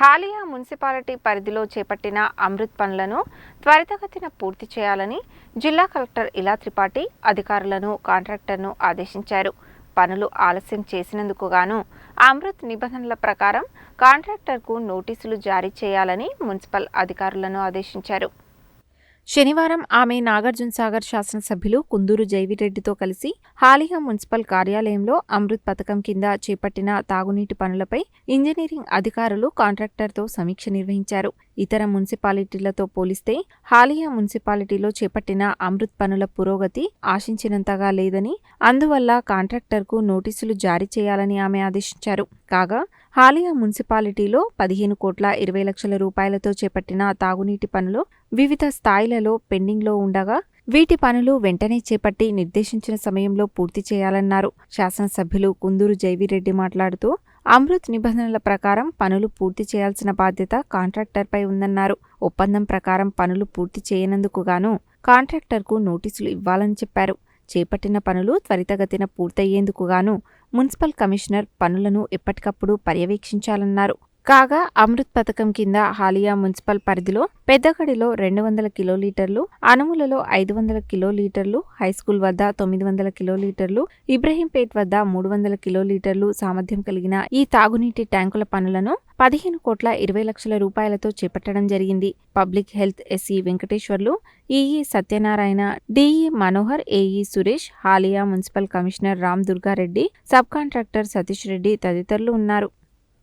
Haliya municipality పరిధిలో చేపట్టిన అమృత్ పనులను త్వరితగతిన పూర్తి చేయాలని జిల్లా కలెక్టర్ ఇలా త్రిపాఠి అధికారులను కాంట్రాక్టర్ను ఆదేశించారు. పనులు ఆలస్యం చేసినందుకు గాను అమృత్ నిబంధనల ప్రకారం కాంట్రాక్టర్కు నోటీసులు జారీ చేయాలని మున్సిపల్ అధికారులను ఆదేశించారు. శనివారం ఆమె నాగార్జున సాగర్ శాసనసభ్యులు కుందూరు జైవిరెడ్డితో కలిసి హాలియా మున్సిపల్ కార్యాలయంలో అమృత్ పథకం కింద చేపట్టిన తాగునీటి పనులపై ఇంజనీరింగ్ అధికారులు కాంట్రాక్టర్తో సమీక్ష నిర్వహించారు. ఇతర మున్సిపాలిటీలతో పోలిస్తే హాలియా మున్సిపాలిటీలో చేపట్టిన అమృత్ పనుల పురోగతి ఆశించినంతగా లేదని అందువల్ల కాంట్రాక్టర్కు నోటీసులు జారీ చేయాలని ఆమె ఆదేశించారు. కాగా హాలియా మున్సిపాలిటీలో పదిహేను కోట్ల ఇరవై లక్షల రూపాయలతో చేపట్టిన తాగునీటి పనులు వివిధ స్థాయిలలో పెండింగ్లో ఉండగా వీటి పనులు వెంటనే చేపట్టి నిర్దేశించిన సమయంలో పూర్తి చేయాలన్నారు. శాసనసభ్యులు కుందూరు జైవిరెడ్డి మాట్లాడుతూ అమృత్ నిబంధనల ప్రకారం పనులు పూర్తి చేయాల్సిన బాధ్యత కాంట్రాక్టర్పై ఉందన్నారు. ఒప్పందం ప్రకారం పనులు పూర్తి చేయనందుకు గాను కాంట్రాక్టర్కు నోటీసులు ఇవ్వాలని చెప్పారు. చేపట్టిన పనులు త్వరితగతిన పూర్తయ్యేందుకు గాను మున్సిపల్ కమిషనర్ పనులను ఎప్పటికప్పుడు పర్యవేక్షించాలన్నారు. కాగా అమృత్ పథకం కింద హాలియా మున్సిపల్ పరిధిలో పెద్దగడిలో రెండు వందల కిలోలీటర్లు అనుములలో ఐదు వందల కిలోలీటర్లు హైస్కూల్ వద్ద తొమ్మిది వందల కిలోలీటర్లు ఇబ్రహీంపేట్ వద్ద మూడు వందల కిలోలీటర్లు సామర్థ్యం కలిగిన ఈ తాగునీటి ట్యాంకుల పనులను పదిహేను కోట్ల ఇరవై లక్షల రూపాయలతో చేపట్టడం జరిగింది. Public health SE Venkateswarlu EE Satyanarayana DE Manohar AE Suresh Haliya municipal commissioner Ram Durga Reddy sub contractor Satish Reddy తదితరులు ఉన్నారు.